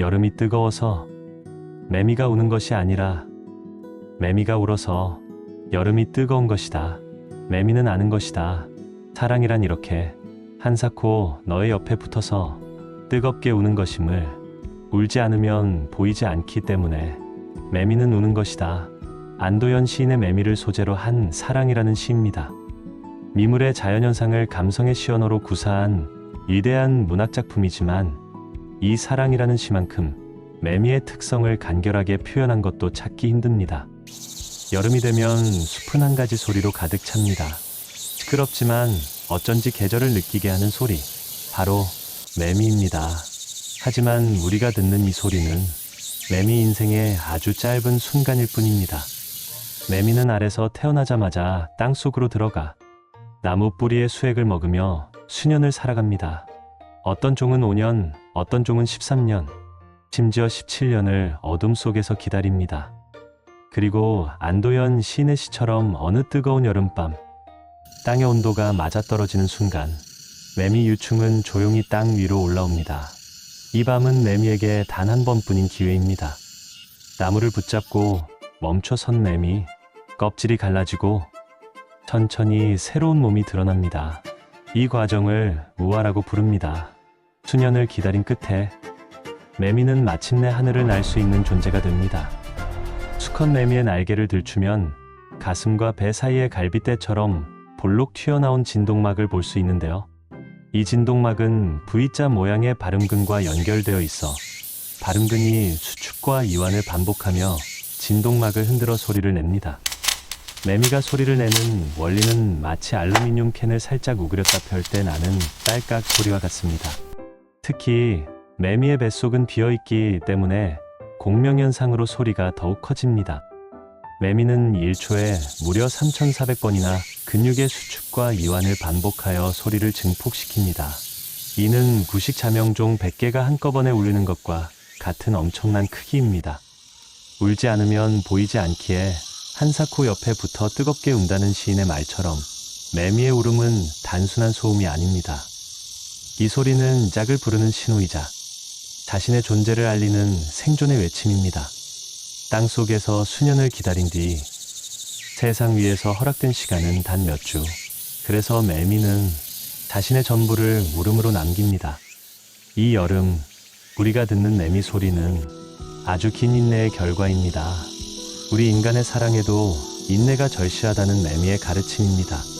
여름이 뜨거워서 매미가 우는 것이 아니라 매미가 울어서 여름이 뜨거운 것이다. 매미는 아는 것이다. 사랑이란 이렇게 한사코 너의 옆에 붙어서 뜨겁게 우는 것임을 울지 않으면 보이지 않기 때문에 매미는 우는 것이다. 안도현 시인의 매미를 소재로 한 사랑이라는 시입니다. 미물의 자연현상을 감성의 시언어로 구사한 위대한 문학작품이지만 이 사랑이라는 시만큼 매미의 특성을 간결하게 표현한 것도 찾기 힘듭니다. 여름이 되면 숲은 한 가지 소리로 가득 찹니다. 시끄럽지만 어쩐지 계절을 느끼게 하는 소리. 바로 매미입니다. 하지만 우리가 듣는 이 소리는 매미 인생의 아주 짧은 순간일 뿐입니다. 매미는 알에서 태어나자마자 땅 속으로 들어가 나무 뿌리의 수액을 먹으며 수년을 살아갑니다. 어떤 종은 5년, 어떤 종은 13년, 심지어 17년을 어둠 속에서 기다립니다. 그리고 안도현 시인의 시처럼 어느 뜨거운 여름밤, 땅의 온도가 맞아떨어지는 순간, 매미 유충은 조용히 땅 위로 올라옵니다. 이 밤은 매미에게 단 한 번뿐인 기회입니다. 나무를 붙잡고 멈춰 선 매미, 껍질이 갈라지고 천천히 새로운 몸이 드러납니다. 이 과정을 우화라고 부릅니다. 수년을 기다린 끝에 매미는 마침내 하늘을 날 수 있는 존재가 됩니다. 수컷 매미의 날개를 들추면 가슴과 배 사이의 갈빗대처럼 볼록 튀어나온 진동막을 볼 수 있는데요. 이 진동막은 V자 모양의 발음근과 연결되어 있어 발음근이 수축과 이완을 반복하며 진동막을 흔들어 소리를 냅니다. 매미가 소리를 내는 원리는 마치 알루미늄 캔을 살짝 우그렸다 펼 때 나는 딸깍 소리와 같습니다. 특히 매미의 뱃속은 비어있기 때문에 공명현상으로 소리가 더욱 커집니다. 매미는 1초에 무려 3,400번이나 근육의 수축과 이완을 반복하여 소리를 증폭시킵니다. 이는 구식 자명종 100개가 한꺼번에 울리는 것과 같은 엄청난 크기입니다. 울지 않으면 보이지 않기에 한사코 옆에 붙어 뜨겁게 운다는 시인의 말처럼 매미의 울음은 단순한 소음이 아닙니다. 이 소리는 짝을 부르는 신호이자 자신의 존재를 알리는 생존의 외침입니다. 땅 속에서 수년을 기다린 뒤 세상 위에서 허락된 시간은 단 몇 주. 그래서 매미는 자신의 전부를 울음으로 남깁니다. 이 여름 우리가 듣는 매미 소리는 아주 긴 인내의 결과입니다. 우리 인간의 사랑에도 인내가 절실하다는 매미의 가르침입니다.